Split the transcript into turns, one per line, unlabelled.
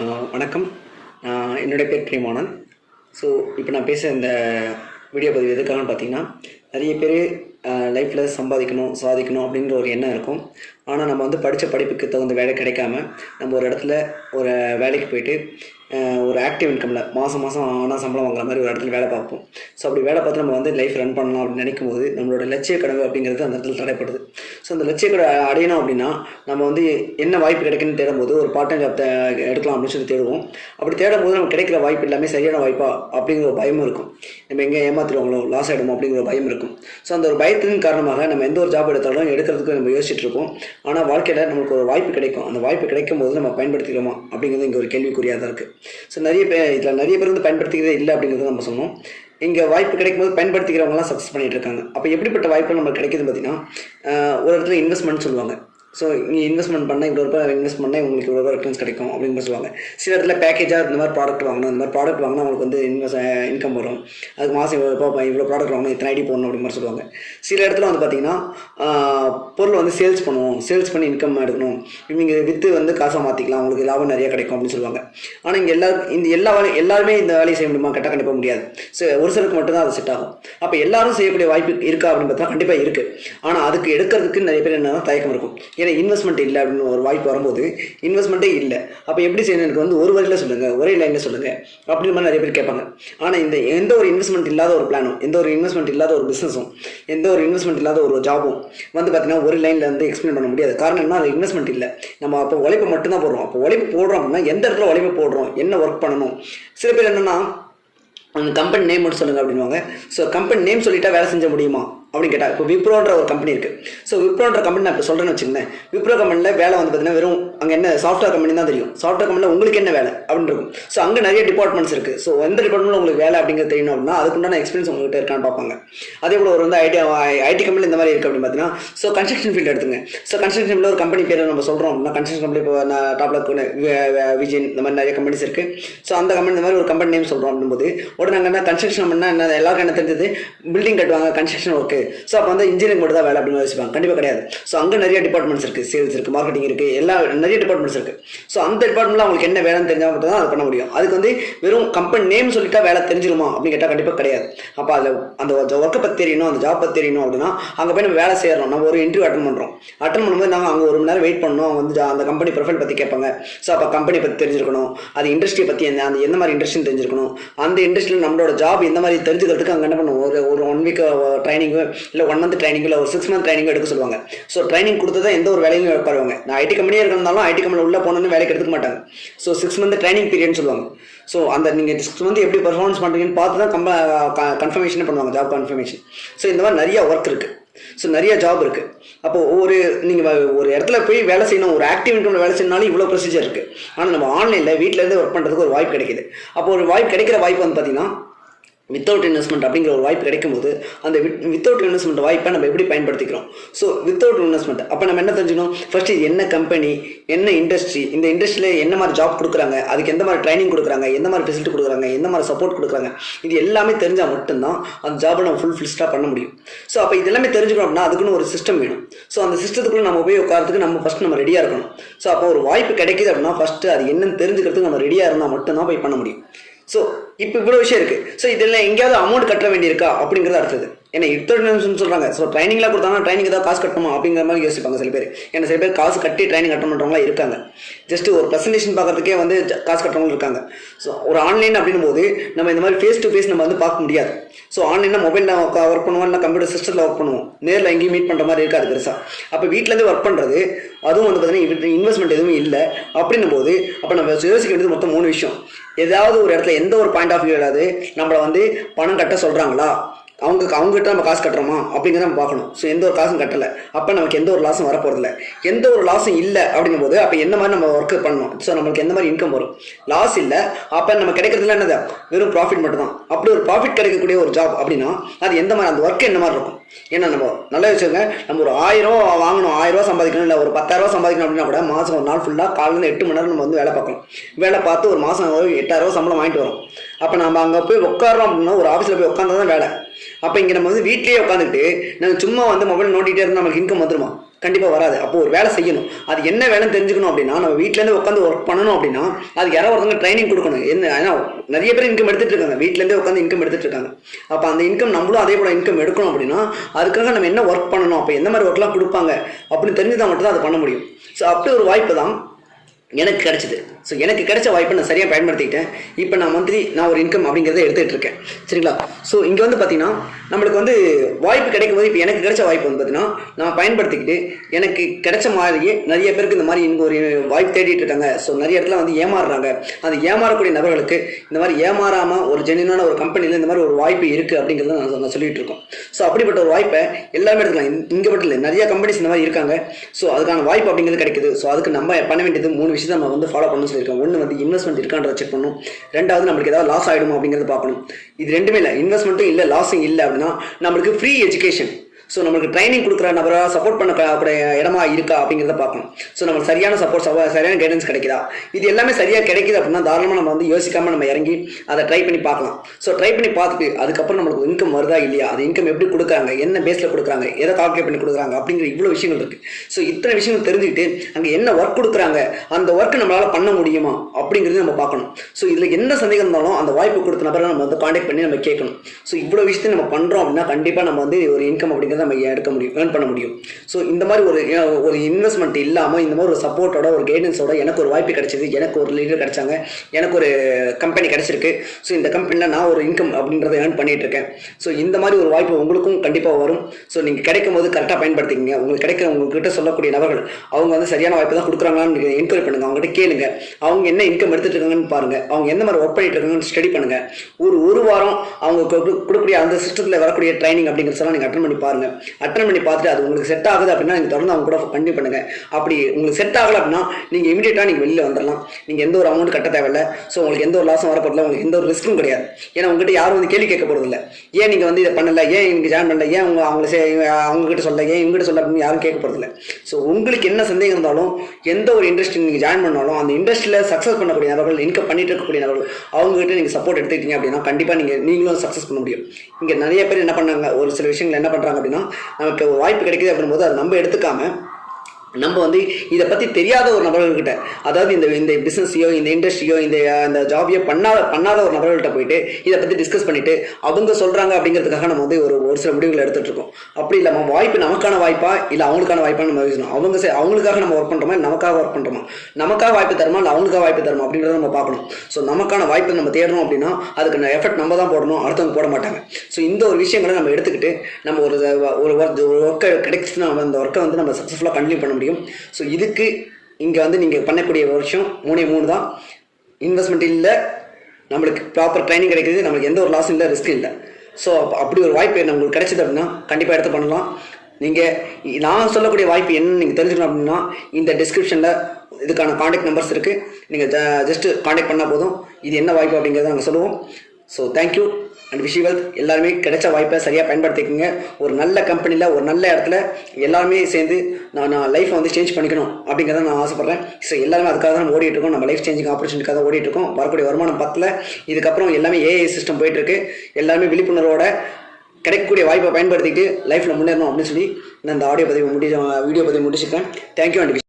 வணக்கம். என்னுடைய பேர் பிரியமானன் ஸோ இப்போ நான் பேச இந்த வீடியோ பதிவு எதுக்காகன்னு பார்த்தீங்கன்னா நிறைய பேர் லைஃப்பில் சம்பாதிக்கணும் சாதிக்கணும் அப்படின்ற ஒரு எண்ணம் இருக்கும். ஆனால் நம்ம வந்து படித்த படிப்புக்கு தகுந்த வேலை கிடைக்காம நம்ம ஒரு இடத்துல ஒரு வேலைக்கு போயிட்டு ஒரு ஆக்டிவ் இன்கமில் மாதம் மாதம் ஆனால் சம்பளம் வாங்குற மாதிரி ஒரு இடத்துல வேலை பார்ப்போம். ஸோ அப்படி வேலை பார்த்து நம்ம வந்து லைஃப் ரன் பண்ணலாம் அப்படின்னு நினைக்கும் போது நம்மளோட லட்சிய கனவு அப்படிங்கிறது அந்த இடத்துல தடைப்படுது. ஸோ அந்த லட்சியங்களை அடையணும் அப்படின்னா நம்ம வந்து என்ன வாய்ப்பு கிடைக்குன்னு தேடும்போது ஒரு பார்ட் டைம் ஜாப் எடுக்கலாம் அப்படின்னு சொல்லி தேடுவோம். அப்படி தேடும் போது நமக்கு கிடைக்கிற வாய்ப்பு எல்லாமே சரியான வாய்ப்பா அப்படிங்கிற ஒரு பயமும் இருக்கும். நம்ம எங்கே ஏமாத்திடுவாங்களோ லாஸ் ஆகிடுமோ அப்படிங்கிற ஒரு பயம் இருக்கும். ஸோ அந்த ஒரு பயத்தின் காரணமாக நம்ம எந்த ஒரு ஜாப் எடுத்தாலும் எடுக்கிறதுக்கு நம்ம யோசிச்சுட்டு இருப்போம். ஆனால் வாழ்க்கையில் நமக்கு ஒரு வாய்ப்பு கிடைக்கும். அந்த வாய்ப்பு கிடைக்கும் போது நம்ம பயன்படுத்திக்கிறோமா அப்படிங்கிறது இங்கே ஒரு கேள்விக்குறியாக தான் இருக்குது ஸோ நிறைய பேர் இதில் நிறைய பேர் வந்து பயன்படுத்திக்கிறதே இல்லை அப்படிங்கிறத நம்ம சொன்னோம். இங்கே வாய்ப்பு கிடைக்கும் போது பயன்படுத்திக்கிறவங்களாம் சக்ஸஸ் பண்ணிட்டு இருக்காங்க. அப்போ எப்படிப்பட்ட வாய்ப்பு நமக்கு கிடைக்குதுன்னு பார்த்தீங்கன்னா ஒரு இடத்துல இன்வெஸ்ட்மெண்ட் சொல்லுவாங்க. ஸோ நீங்கள் இன்வெஸ்ட்மெண்ட் பண்ணால் இவ்வளோ ரூபாய் இன்வெஸ்ட் பண்ணால் உங்களுக்கு இவ்வளோ ரிட்டர்ன்ஸ் கிடைக்கும் அப்படின்னு சொல்லுவாங்க. சில இடத்துல பேக்கேஜாக இந்த மாதிரி ப்ராடக்ட் வாங்கணும். இந்த மாதிரி ப்ராடக்ட் வாங்கினா உங்களுக்கு வந்து இன்வெஸ்ட் இன்கம் வரும். அதுக்கு மாதம் இவ்வளோ ரூபாய் இவ்வளோ ப்ராடக்ட் வாங்கணும். இத்தனை ஐடி போடணும் அப்படின்னு மாதிரி சொல்லுவாங்க. சில இடத்துல வந்து பார்த்தீங்கன்னா பொருள் வந்து சேல்ஸ் பண்ணுவோம். சேல்ஸ் பண்ணி இன்கம் எடுக்கணும். இவங்க விற்று வந்து காசாக மாற்றிக்கலாம் உங்களுக்கு லாபம் நிறைய கிடைக்கும் அப்படின்னு சொல்லுவாங்க. ஆனால் இங்கே எல்லா இந்த எல்லா வேலை எல்லாருமே இந்த வேலையை செய்ய முடியுமா? கரெக்டாக கண்டிப்பாக முடியாது. ஸோ ஒரு சிலருக்கு மட்டும்தான் அது செட் ஆகும். அப்போ எல்லாரும் செய்யக்கூடிய வாய்ப்பு இருக்கா அப்படின்னு பார்த்தா கண்டிப்பாக இருக்குது ஆனால் அதுக்கு எடுக்கிறதுக்கு நிறைய பேர் என்னன்னா தயக்கம் இருக்கும். ஏன்னா இன்வெஸ்ட்மெண்ட் இல்லை அப்படின்னு ஒரு வாய்ப்பு வரும்போது இன்வெஸ்ட்மெண்ட்டே இல்லை. அப்போ எப்படி செய்யணும்? எனக்கு வந்து ஒரு வரியில் சொல்லுங்கள் ஒரே லைனில் சொல்லுங்கள் அப்படின்னு மாதிரி நிறைய பேர் கேட்பாங்க. ஆனால் இந்த எந்த ஒரு இன்வெஸ்ட்மெண்ட் இல்லாத ஒரு பிளானும் எந்த ஒரு இன்வெஸ்ட்மெண்ட் இல்லாத ஒரு பிஸ்னஸும் எந்த ஒரு இன்வெஸ்ட்மெண்ட் இல்லாத ஒரு ஜாபும் வந்து பார்த்தீங்கன்னா ஒரு லைனில் வந்து எக்ஸ்பிளைன் பண்ண முடியாது. காரணம் என்ன அது இன்வெஸ்ட்மெண்ட் இல்லை. நம்ம அப்போ உழைப்பு மட்டும்தான் போடுறோம். அப்போ உழைப்பு போடுறோம் அப்படின்னா எந்த இடத்துல உழைப்பு போடுறோம்? என்ன ஒர்க் பண்ணணும்? சில பேர் என்னென்னா அந்த கம்பெனி நேம் மட்டும் சொல்லுங்கள் அப்படின்வாங்க ஸோ கம்பெனி நேம் சொல்லிட்டா வேலை செஞ்ச முடியுமா? அப்படின்னு கேட்டால் இப்போ விப்ரோன்ற ஒரு கம்பெனி இருக்குது ஸோ விப்ரோன்ற கம்பெனி நான் இப்போ சொல்கிறேன்னு வச்சுக்கோங்களேன். விப்ரோ கம்பெனியில் வேலை வந்து பார்த்தீங்கன்னா வெறும் அங்கே என்ன சாஃப்ட்வேர் கம்பெனி தான் தெரியும். சாஃப்ட்வேர் கம்பெனியில் உங்களுக்கு என்ன வேலை? அப்படின்னு இருக்கும். ஸோ அங்கே நிறைய டிபார்ட்மெண்ட்ஸ் இருக்குது ஸோ எந்த டிபார்ட்மெண்ட்டில் உங்களுக்கு வேலை அப்படிங்கிறது தெரியணும் அப்படின்னா அதுக்குண்டான எக்ஸ்பீரியன்ஸ் உங்கள்கிட்ட இருக்கான்னு பார்ப்பாங்க. அதே போல் ஒரு வந்து ஐடி ஐடி கம்பெனி இந்த மாதிரி இருக்குது அப்படின்னு பார்த்தீங்கன்னா ஸோ கன்ஸ்ட்ரக்ஷன் ஃபீல்டு எடுத்துங்க. ஸோ கன்ஸ்ட்ரக்ஷன் ஃபீல்டில் ஒரு கம்பெனி பேர் நம்ம சொல்கிறோம் அப்படின்னா கன்ஸ்ட்ரக்ஷன் கம்பெனி இப்போ நான் டாப்பில் இருக்க விஜயன் இந்த மாதிரி நிறைய கம்பெனிஸ் இருக்குது ஸோ அந்த கம்பெனி இந்த மாதிரி ஒரு கம்பெனி நேம் சொல்கிறோம் அப்படின்போது உடனே அங்கே என்ன கன்ஸ்ட்ரக்ஷன் பண்ணால் என்ன எல்லாருக்கும் என்ன தெரிஞ்சது? பில்டிங் கட்டுவாங்க கன்ஸ்ட்ரக்ஷன் ஒர்க்கு ஸோ அப்போ வந்து இன்ஜினியரிங் மட்டும் தான் வேலை அப்படின்னு யோசிப்பாங்க. கண்டிப்பாக கிடையாது. ஸோ அங்கே நிறைய டிபார்ட்மெண்ட்ஸ் இருக்குது சேல்ஸ் இருக்குது மார்க்கெட்டிங் இருக்குது எல்லா நிறைய டிபார்ட்மெண்ட்ஸ் இருக்குது ஸோ அந்த டிபார்ட்மெண்ட்டில் அவங்களுக்கு என்ன வேலைன்னு தெரிஞ்சால் மட்டும் தான் அது பண்ண முடியும். அதுக்கு வந்து வெறும் கம்பெனி நேம் சொல்லிட்டா வேலை தெரிஞ்சிருமா அப்படின்னு கேட்டால் கண்டிப்பாக கிடையாது. அப்போ அதில் அந்த ஒர்க்கை பற்றி தெரியணும் அந்த ஜாப் பற்றி தெரியணும் அப்படின்னா அங்கே போய் நம்ம வேலை செய்கிறோம் நம்ம ஒரு இன்டர்வியூ அட்டன் பண்ணுறோம் அட்டன் பண்ணும்போது நாங்கள் அங்கே ஒரு மணி நேரம் வெயிட் பண்ணணும். அவங்க வந்து அந்த கம்பெனி ப்ரொஃபைல் பற்றி கேட்பாங்க. ஸோ அப்போ கம்பெனி பற்றி தெரிஞ்சிருக்கணும். அது இண்டஸ்ட்ரியை பற்றி என்ன அந்த எந்த மாதிரி இண்டஸ்ட்ரின்னு தெரிஞ்சிருக்கணும். அந்த இண்டஸ்ட்ரியில் நம்மளோட ஜாப் எந்த மாதிரி தெரிஞ்சுக்கிறதுக்கு அங்கே என்ன பண்ணுவோம்? ஒரு ஒரு ஒன் வீக் ட்ரைனிங்கு இல்லை ஒன் மந்த் ட்ரைனிங் இல்லை ஒரு சிக்ஸ் மந்த் ட்ரைனிங் எடுக்க சொல்லுவாங்க. ஸோ ட்ரைனிங் கொடுத்து தான் எந்த ஒரு வேலையும் எடுப்பாருவாங்க நான் ஐடி கம்பெனியே இருக்கிறதாலும் ஐடி கம்பெனி உள்ளே போனோன்னு வேலைக்கு எடுத்துக்க மாட்டாங்க. ஸோ சிக்ஸ் மந்த் ட்ரைனிங் பீரியட்னு சொல்லுவாங்க. ஸோ அந்த நீங்கள் சிக்ஸ் மந்த் எப்படி பர்ஃபார்மன்ஸ் பண்ணுறீங்கன்னு பார்த்து தான் கம்ப கன்ஃபர்மேஷனே பண்ணுவாங்க ஜாப் கன்ஃபர்மேஷன் ஸோ இந்த மாதிரி நிறைய ஒர்க் இருக்குது ஸோ நிறைய ஜாப் இருக்குது அப்போ ஒரு நீங்கள் ஒரு இடத்துல போய் வேலை செய்யணும் ஒரு ஆக்டிவ் இன்கம்ல வேலை செய்யணும்னாலும் இவ்வளோ ப்ரொசீஜர் இருக்குது ஆனால் நம்ம ஆன்லைனில் வீட்டிலேருந்து ஒர்க் பண்ணுறதுக்கு ஒரு வாய்ப்பு கிடைக்குது. அப்போ ஒரு வாய்ப்பு கிடைக்கிற வாய்ப்பு வந்து பார்த்தீங்கன்னா வித்தவுட் இன்வெஸ்ட்மெண்ட் அப்படிங்கிற ஒரு வாய்ப்பு கிடைக்கும்போது அந்த வித்தவுட் இன்வெஸ்ட்மெண்ட் வாய்ப்பை நம்ம எப்படி பயன்படுத்திக்கிறோம்? ஸோ வித்தவுட் இன்வெஸ்ட்மெண்ட் அப்போ நம்ம என்ன தெரிஞ்சுக்கணும்? ஃபர்ஸ்ட் என்ன கம்பெனி என்ன இண்டஸ்ட்ரி இந்த இண்டஸ்ட்ரியில் என்ன மாதிரி ஜாப் கொடுக்குறாங்க? அதுக்கு எந்த மாதிரி ட்ரைனிங் கொடுக்குறாங்க? எந்த மாதிரி ஃபெசிலிட்டி கொடுக்குறாங்க? எந்த மாதிரி சப்போர்ட் கொடுக்குறாங்க? இது எல்லாமே தெரிஞ்சால் மட்டும்தான் அந்த ஜாபை நம்ம ஃபுல் ஃபில்ஸ்டாக பண்ண முடியும். ஸோ அப்போ இது எல்லாமே தெரிஞ்சுக்கணும் அப்படின்னா அதுக்குன்னு ஒரு சிஸ்டம் வேணும். ஸோ அந்த சிஸ்டத்துக்குள்ளே நம்ம போய் உட்காரத்துக்கு நம்ம ஃபஸ்ட் நம்ம ரெடியாக இருக்கணும். ஸோ அப்போ ஒரு வாய்ப்பு கிடைக்கிது அப்படின்னா ஃபஸ்ட்டு அது என்னன்னு தெரிஞ்சுக்கிறதுக்கு நம்ம ரெடியாக இருந்தால் மட்டும்தான் போய் பண்ண முடியும். ஸோ இப்போ இவ்வளோ விஷயம் இருக்குது ஸோ இதெல்லாம் எங்கேயாவது அமௌண்ட் கட்ட வேண்டியிருக்கா? அப்படிங்கிறது அடுத்தது. ஏன்னா இத்தனை சொல்கிறாங்க ஸோ ட்ரைனிங்லாம் கொடுத்தாங்கன்னா ட்ரைனிங் ஏதாவது காசு கட்டணுமா? அப்படிங்கிற மாதிரி யோசிப்பாங்க சில பேர். ஏன்னா சில பேர் காசு கட்டி ட்ரைனிங் கட்ட பண்ணுறவங்களாம் இருக்காங்க. ஜஸ்ட் ஒரு ப்ரெசன்டேஷன் பார்க்குறதுக்கே வந்து காசு கட்டுறவங்க இருக்காங்க. ஸோ ஒரு ஆன்லைன் அப்படின்னும் போது நம்ம இந்த மாதிரி ஃபேஸ் டு ஃபேஸ் நம்ம வந்து பார்க்க முடியாது. ஸோ ஆன்லைனில் மொபைலில் ஒர்க் பண்ணுவோம் இல்லை கம்ப்யூட்டர் சிஸ்டத்தில் ஒர்க் பண்ணுவோம். நேரில் எங்கேயும் மீட் பண்ணுற மாதிரி இருக்காது பெருசாக அப்போ வீட்டிலேருந்து ஒர்க் பண்ணுறது அதுவும் வந்து பார்த்தீங்கன்னா இன்வெஸ்ட்மெண்ட் எதுவும் இல்லை. அப்படின்னும் போது அப்போ நம்ம யோசிக்க வேண்டியது மொத்தம் மூணு விஷயம். ஏதாவது ஒரு இடத்துல எந்த ஒரு பாயிண்ட் ஆஃப் வியூ இல்லாது நம்மளை வந்து பணம் கட்ட சொல்கிறாங்களா அவங்க அவங்ககிட்ட நம்ம காசு கட்டுறோமா? அப்படிங்கிறத நம்ம பார்க்கணும். ஸோ எந்த ஒரு காசும் கட்டலை. அப்போ நமக்கு எந்த ஒரு லாஸும் வரப்போகிறதில்ல எந்த ஒரு லாஸும் இல்லை அப்படின்னும் போது அப்போ எந்த மாதிரி நம்ம ஒர்க்கு பண்ணணும்? ஸோ நம்மளுக்கு எந்த மாதிரி இன்கம் வரும்? லாஸ் இல்லை. அப்போ நம்ம கிடைக்கிறதுல என்னது? வெறும் ப்ராஃபிட் மட்டும்தான். அப்படி ஒரு ப்ராஃபிட் கிடைக்கக்கூடிய ஒரு ஜாப் அப்படின்னா அது எந்த மாதிரி அந்த ஒர்க்கு என்ன மாதிரி இருக்கும்? ஏன்னா நம்ம நல்லா வச்சுக்கோங்க நம்ம ஒரு ஆயிரம் ரூபா வாங்கணும் ஆயிரம் ரூபா சம்பாதிக்கணும் இல்லை ஒரு பத்தாயிரம் ரூபா சம்பாதிக்கணும் அப்படின்னா கூட மாதம் ஒரு நாள் ஃபுல்லாக காலையில் எட்டு மணி நேரம் நம்ம வந்து வேலை பார்க்கணும். வேலை பார்த்து ஒரு மாதம் ஒரு எட்டாயிரம் ரூபா சம்பளம் வாங்கிட்டு வரோம். அப்போ நம்ம அங்கே போய் உட்காரோம் அப்படின்னா ஒரு ஆஃபீஸில் போய் உட்காந்து தான் வேலை. அப்போ இங்கே நம்ம வந்து வீட்லேயே உட்காந்துட்டு நம்ம சும்மா வந்து மொபைல் நோண்டிகிட்டே இருந்தால் நமக்கு இன்கம் வந்துருமா? கண்டிப்பாக வராது. அப்போ ஒரு வேலை செய்யணும். அது என்ன வேலைன்னு தெரிஞ்சுக்கணும் அப்படின்னா நம்ம வீட்டிலேருந்து உட்காந்து ஒர்க் பண்ணணும் அப்படின்னா அதுக்கு யாரோ ஒருத்தங்க ட்ரைனிங் கொடுக்கணும். என்ன ஏன்னா நிறைய பேர் இன்கம் எடுத்துட்டு இருக்காங்க. வீட்டிலேருந்தே உட்காந்து இன்கம் எடுத்துகிட்டு இருக்காங்க. அப்போ அந்த இன்கம் நம்மளும் அதே போல் இன்கம் எடுக்கணும் அப்படின்னா அதுக்காக நம்ம என்ன ஒர்க் பண்ணணும்? அப்போ எந்த மாதிரி ஒர்க்லாம் கொடுப்பாங்க? அப்படின்னு தெரிஞ்சுதான் மட்டும் தான் அதை பண்ண முடியும். ஸோ அப்படி ஒரு வாய்ப்பு தான். எனக்கு கிடைச்சிது. ஸோ எனக்கு கிடைச்ச வாய்ப்பை நான் சரியாக பயன்படுத்திக்கிட்டேன். இப்போ நான் மந்த்லி நான் ஒரு இன்கம் அப்படிங்கிறத எடுத்துகிட்டு இருக்கேன். சரிங்களா? ஸோ இங்கே வந்து பார்த்தீங்கன்னா நம்மளுக்கு வந்து வாய்ப்பு கிடைக்கும் போது இப்போ எனக்கு கிடைச்ச வாய்ப்பு வந்து பார்த்தீங்கன்னா நான் பயன்படுத்திக்கிட்டு எனக்கு கிடைச்ச மாதிரியே நிறைய பேருக்கு இந்த மாதிரி இங்கே ஒரு வாய்ப்பு தேடிட்டு இருக்காங்க. ஸோ நிறைய இடத்துல வந்து ஏமாறுறாங்க. அந்த ஏமாறக்கூடிய நபர்களுக்கு இந்த மாதிரி ஏமாறாமல் ஒரு ஜென்யூனான ஒரு கம்பெனியில் இந்த மாதிரி ஒரு வாய்ப்பு இருக்குது அப்படிங்கிறத நான் நான் சொல்லிட்டு இருக்கோம். ஸோ அப்படிப்பட்ட ஒரு வாய்ப்பை எல்லாமே எடுத்துக்கலாம். இங்கே மட்டும் இல்லை நிறைய கம்பெனிஸ் இந்த மாதிரி இருக்காங்க. ஸோ அதுக்கான வாய்ப்பு அப்படிங்கிறது கிடைக்குது. ஸோ அதுக்கு நம்ம பண்ண வேண்டியது மூணு விஷயத்தை நம்ம வந்து ஃபாலோ பண்ணணும்னு சொல்லியிருக்கோம். ஒன்று வந்து இன்வெஸ்ட்மெண்ட் இருக்கான்றத செக் பண்ணணும். ரெண்டாவது நம்மளுக்கு ஏதாவது லாஸ் ஆகிடுமா அப்படிங்கிறத பார்க்கணும். இது ரெண்டுமே இல்லை. இன்வெஸ்ட்மெண்ட்டும் இல்லை லாஸும் இல்லை அப்படின்னா நம்மளுக்கு ஃப்ரீ எஜுகேஷன் ஸோ நம்மளுக்கு ட்ரைனிங் கொடுக்குற நபராக சப்போர்ட் பண்ணக்கூடிய இடமா இருக்கா அப்படிங்கிறத பார்க்கணும். ஸோ நம்மளுக்கு சரியான சப்போர்ட் சரியான கைடன்ஸ் கிடைக்குதா? இது எல்லாமே சரியாக கிடைக்குது அப்படின்னா தாராளமாக நம்ம வந்து யோசிக்காமல் நம்ம இறங்கி அதை ட்ரை பண்ணி பார்க்கலாம். ஸோ ட்ரை பண்ணி பார்த்துட்டு அதுக்கப்புறம் நம்மளுக்கு இன்கம் வருதா இல்லையா? அது இன்கம் எப்படி கொடுக்குறாங்க? என்ன பேஸில் கொடுக்குறாங்க? எதை கால்குலேட் பண்ணி கொடுக்குறாங்க? அப்படிங்கிற இவ்வளோ விஷயங்கள் இருக்குது ஸோ இத்தனை விஷயங்கள் தெரிஞ்சுக்கிட்டு அங்கே என்ன ஒர்க் கொடுக்குறாங்க? அந்த ஒர்க் நம்மளால் பண்ண முடியுமா? அப்படிங்கிறது நம்ம பார்க்கணும். ஸோ இதில் என்ன சந்தேகம் இருந்தாலும் அந்த வாய்ப்பு கொடுத்த நபரை நம்ம வந்து காண்டாக்ட் பண்ணி நம்ம கேட்கணும். ஸோ இவ்வளோ விஷயத்தை நம்ம பண்ணுறோம் அப்படின்னா கண்டிப்பாக நம்ம வந்து ஒரு இன்கம் அப்படிங்கிறது நம்ம எடுக்க முடியும் ஏர்ன் பண்ண முடியும். ஸோ இந்த மாதிரி ஒரு ஒரு இன்வெஸ்ட்மெண்ட் இல்லாமல் இந்த மாதிரி ஒரு சப்போர்ட்டோட ஒரு கைடன்ஸோட எனக்கு ஒரு வாய்ப்பு கிடைச்சிது எனக்கு ஒரு லீடர் கிடைச்சாங்க எனக்கு ஒரு கம்பெனி கிடைச்சிருக்கு. ஸோ இந்த கம்பெனியில் நான் ஒரு இன்கம் அப்படின்றத ஏர்ன் பண்ணிட்டு இருக்கேன் ஸோ இந்த மாதிரி ஒரு வாய்ப்பு உங்களுக்கும் கண்டிப்பாக வரும். ஸோ நீங்கள் கிடைக்கும் போது கரெக்டாக பயன்படுத்திக்கிங்க. உங்களுக்கு கிடைக்கிற உங்ககிட்ட சொல்லக்கூடிய நபர்கள் அவங்க வந்து சரியான வாய்ப்பு தான் கொடுக்குறாங்களான்னு என்கொயரி பண்ணுங்க. அவங்ககிட்ட கேளுங்க. அவங்க என்ன இன்கம் எடுத்துட்டு இருக்காங்கன்னு பாருங்க. அவங்க எந்த மாதிரி ஒர்க் பண்ணிட்டு இருக்காங்கன்னு ஸ்டடி பண்ணுங்க. ஒரு ஒரு வாரம் அவங்க கொடுக்கக்கூடிய அந்த சிஸ்டத்தில் வரக்கூடிய ட்ரைனிங் அப்படிங்கிறதெல்லாம் நீங்கள் அட்டன் பண்ணி பாருங்க. அட்டன் பண்ணி பார்த்துட்டு அது உங்களுக்கு செட் ஆகுது அப்படின்னா நீங்கள் தொடர்ந்து அவங்க கூட கண்டினியூ பண்ணுங்கள் அப்படி உங்களுக்கு செட் ஆகலை அப்படின்னா நீங்கள் இமீடியட்டாக நீங்கள் வெளியில் வந்துடலாம் நீங்கள் எந்த ஒரு அமௌண்ட் கட்ட தேவையில்ல. ஸோ உங்களுக்கு எந்த ஒரு லாஸும் வரப்படல உங்களுக்கு எந்த ஒரு ரிஸ்க்கும் கிடையாது. ஏன்னா உங்ககிட்ட யாரும் வந்து கேள்வி கேட்க போகிறதில்ல ஏன் நீங்கள் வந்து இதை பண்ணல? ஏன் இங்கே ஜாயின் பண்ணல? ஏன் அவங்க அவங்கள சே அவங்ககிட்ட சொல்ல ஏன் இவங்ககிட்ட சொல்ல அப்படின்னு யாரும் கேட்க போகிறதில்ல ஸோ உங்களுக்கு என்ன சந்தேகம் இருந்தாலும் எந்த ஒரு இண்டஸ்ட்ரி நீங்கள் ஜாயின் பண்ணாலும் அந்த இண்டஸ்ட்ரியில் சக்ஸஸ் பண்ணக்கூடிய நபர்கள் இன்கம் பண்ணிட்டு இருக்கக்கூடிய நபர்கள் அவங்ககிட்ட நீங்கள் சப்போர்ட் எடுத்துக்கிட்டீங்க அப்படின்னா கண்டிப்பாக நீங்கள் நீங்களும் சக்ஸஸ் பண்ண முடியும். இங்கே நிறைய பேர் என்ன பண்ணாங்க? ஒரு சில விஷயங்கள் என்ன பண்ணுறாங்க அப்படின்னா நமக்கு ஒரு வாய்ப்பு கிடைக்குது அப்படின்போது அதை நம்ம எடுத்துக்காம நம்ம வந்து இதை பற்றி தெரியாத ஒரு நபர்கள்கிட்ட அதாவது இந்த இந்த பிஸ்னஸையோ இந்த இண்டஸ்ட்ரியோ இந்த இந்த ஜாபையோ பண்ணாத பண்ணாத ஒரு நபர்கள்ட்ட போயிட்டு இதை பற்றி டிஸ்கஸ் பண்ணிட்டு அவங்க சொல்கிறாங்க அப்படிங்கிறதுக்காக நம்ம வந்து ஒரு ஒரு சில முடிவுகள் எடுத்துட்டு இருக்கோம் அப்படி இல்லாமல் வாய்ப்பு நமக்கான வாய்ப்பா? இல்லை அவங்களுக்கான வாய்ப்பா நம்ம யோசிக்கணும். அவங்க சே அவங்களுக்காக நம்ம ஒர்க் பண்ணுறோமா நமக்காக ஒர்க் பண்ணுறோமா நமக்காக வாய்ப்பு தருமா? இல்லை அவங்களுக்காக வாய்ப்பு தருமா? அப்படின்றத நம்ம பார்க்கணும். ஸோ நமக்கான வாய்ப்பை நம்ம தேடணும் அப்படின்னா அதுக்கு எஃபர்ட் நம்ம தான் போடணும். அடுத்தவங்க போட மாட்டாங்க. ஸோ இந்த ஒரு விஷயங்களை நம்ம எடுத்துக்கிட்டு நம்ம ஒரு ஒரு work- ஒரு ஒர்க்கை கிடைச்சிச்சுன்னா நம்ம அந்த ஒர்க்கை வந்து நம்ம சக்ஸஸ்ஃபுல்லாக கண்டினியூ பண்ண முடியும். ஸோ இதுக்கு இங்கே வந்து நீங்கள் பண்ணக்கூடிய வருஷம் மூணே மூணு தான். இன்வெஸ்ட்மெண்ட் இல்லை நம்மளுக்கு ப்ராப்பர் ட்ரைனிங் கிடைக்குது நம்மளுக்கு எந்த ஒரு லாஸும் இல்லை ரிஸ்க் இல்லை. ஸோ அப்படி ஒரு வாய்ப்பு நம்மளுக்கு கிடைச்சது அப்படின்னா கண்டிப்பாக எடுத்து பண்ணலாம். நீங்கள் நான் சொல்லக்கூடிய வாய்ப்பு என்னன்னு நீங்கள் தெரிஞ்சுக்கணும் அப்படின்னா இந்த டிஸ்கிரிப்ஷனில் இதுக்கான காண்டாக்ட் நம்பர்ஸ் இருக்குது நீங்கள் ஜஸ்ட்டு காண்டாக்ட் பண்ணால் போதும். இது என்ன வாய்ப்பு அப்படிங்கிறத நாங்கள் சொல்லுவோம். So thank you and wish wealth எல்லாருமே கிடைச்ச வாய்ப்பை சரியாக பயன்படுத்திக்கோங்க. ஒரு நல்ல கம்பெனியில் ஒரு நல்ல இடத்துல எல்லாருமே சேர்ந்து நான் நான் லைஃப்பை வந்து சேஞ்ச் பண்ணிக்கணும் அப்படிங்கிறத நான் ஆசைப்பட்றேன். ஸோ எல்லாருமே அதுக்காக தான் நம்ம ஓடிட்டு இருக்கோம் நம்ம லைஃப் சேஞ்சிங் ஆப்பர்ச்சுனிட்டிக்காக தான் ஓடிட்டு இருக்கோம் வரக்கூடிய வருமானம் பத்தில். இதுக்கப்புறம் எல்லாமே ஏஐ சிஸ்டம் போயிட்டுருக்கு. எல்லாருமே விழிப்புணர்வோட கிடைக்கக்கூடிய வாய்ப்பை பயன்படுத்திக்கிட்டு லைஃப்பில் முன்னேறணும் அப்படின்னு சொல்லி நான் இந்த ஆடியோ பதிவு முடி வீடியோ பதிவு முடிச்சுக்கிறேன். Thank you and